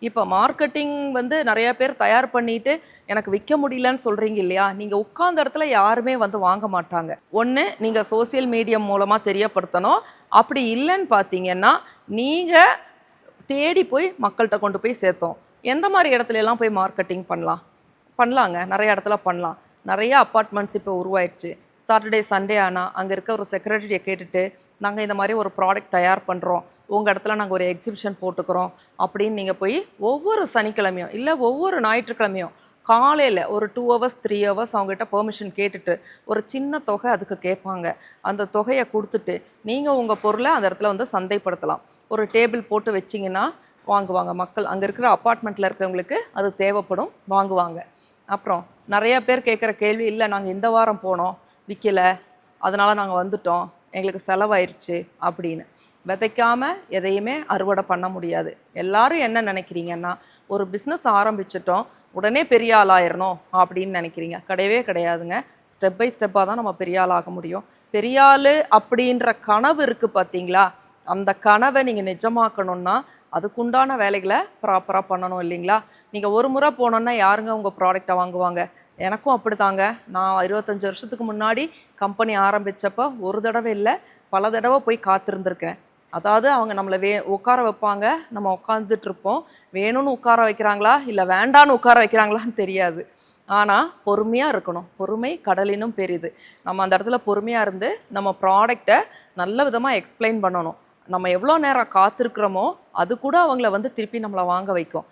இப்போ மார்க்கெட்டிங் வந்து நிறைய பேர் தயார் பண்ணிட்டு எனக்கு விற்க முடியலன்னு சொல்கிறீங்க இல்லையா? நீங்கள் உட்கார்ந்த இடத்துல யாருமே வந்து வாங்க மாட்டாங்க. ஒன்று நீங்கள் சோஷியல் மீடியம் மூலமாக தெரியப்படுத்தணும். அப்படி இல்லைன்னு பார்த்தீங்கன்னா நீங்கள் தேடி போய் மக்கள்கிட்ட கொண்டு போய் சேர்த்தோம். எந்த மாதிரி இடத்துலலாம் போய் மார்க்கெட்டிங் பண்ணலாம்? பண்ணலாங்க. நிறைய இடத்துல பண்ணலாம். நிறைய அப்பார்ட்மெண்ட்ஸ் இப்போ உருவாயிருச்சு. சாட்டர்டே சண்டே ஆனால் அங்கே இருக்க ஒரு செக்ரட்டரியை கேட்டுட்டு நாங்கள் இந்த மாதிரி ஒரு ப்ராடக்ட் தயார் பண்ணுறோம் உங்கள் இடத்துல நாங்கள் ஒரு எக்ஸிபிஷன் போட்டுக்கிறோம். அப்படின்னு நீங்கள் போய் ஒவ்வொரு சனிக்கிழமையும் இல்லை ஒவ்வொரு ஞாயிற்றுக்கிழமையும் காலையில் ஒரு டூ ஹவர்ஸ் த்ரீ ஹவர்ஸ் அவங்ககிட்ட பெர்மிஷன் கேட்டுட்டு ஒரு சின்ன தொகை அதுக்கு கேட்பாங்க. அந்த தொகையை கொடுத்துட்டு நீங்கள் உங்கள் பொருளை அந்த இடத்துல வந்து சந்தைப்படுத்தலாம். ஒரு டேபிள் போட்டு வச்சிங்கன்னா வாங்குவாங்க மக்கள். அங்கே இருக்கிற அப்பார்ட்மெண்ட்டில் இருக்கிறவங்களுக்கு அது தேவைப்படும் வாங்குவாங்க. அப்புறம் நிறைய பேர் கேட்குற கேள்வி இல்லை நாங்கள் இந்த வாரம் போனோம் விற்கலை அதனால் நாங்கள் வந்துட்டோம் எங்களுக்கு செலவாயிருச்சு அப்படின்னு. விதைக்காமல் எதையுமே அறுவடை பண்ண முடியாது. எல்லாரும் என்ன நினைக்கிறீங்கன்னா ஒரு பிஸ்னஸ் ஆரம்பிச்சிட்டோம் உடனே பெரிய ஆளாயிரணும் அப்படின்னு நினைக்கிறீங்க. கிடையவே கிடையாதுங்க. ஸ்டெப் பை ஸ்டெப்பாக தான் நம்ம பெரிய ஆளாக முடியும். பெரிய ஆள் அப்படின்ற கனவு இருக்குது பார்த்தீங்களா? அந்த கனவை நீங்கள் நிஜமாக்கணும்னா அதுக்குண்டான வேலைகளை ப்ராப்பராக பண்ணணும் இல்லைங்களா? நீங்கள் ஒரு முறை போனோன்னா யாருங்க உங்கள் ப்ராடக்டை வாங்குவாங்க? எனக்கும் அப்படிதாங்க நான் இருபத்தஞ்சி வருஷத்துக்கு முன்னாடி கம்பெனி ஆரம்பித்தப்போ ஒரு தடவை இல்லை பல தடவை போய் காத்திருந்திருக்கிறேன். அதாவது அவங்க நம்மளை வே உட்கார வைப்பாங்க. நம்ம உட்காந்துட்டு இருப்போம். வேணும்னு உட்கார வைக்கிறாங்களா? இல்லை வேண்டான்னு உட்கார வைக்கிறாங்களான்னு தெரியாது. ஆனால் பொறுமையாக இருக்கணும். பொறுமை கடலினும் பெரிது. நம்ம அந்த இடத்துல பொறுமையாக இருந்து நம்ம ப்ராடக்டை நல்ல விதமாக எக்ஸ்பிளைன் பண்ணணும். நம்ம எவ்வளோ நேரம் காத்திருக்கிறோமோ அது கூட அவங்கள வந்து திருப்பி நம்மளை வாங்க வைக்கும்.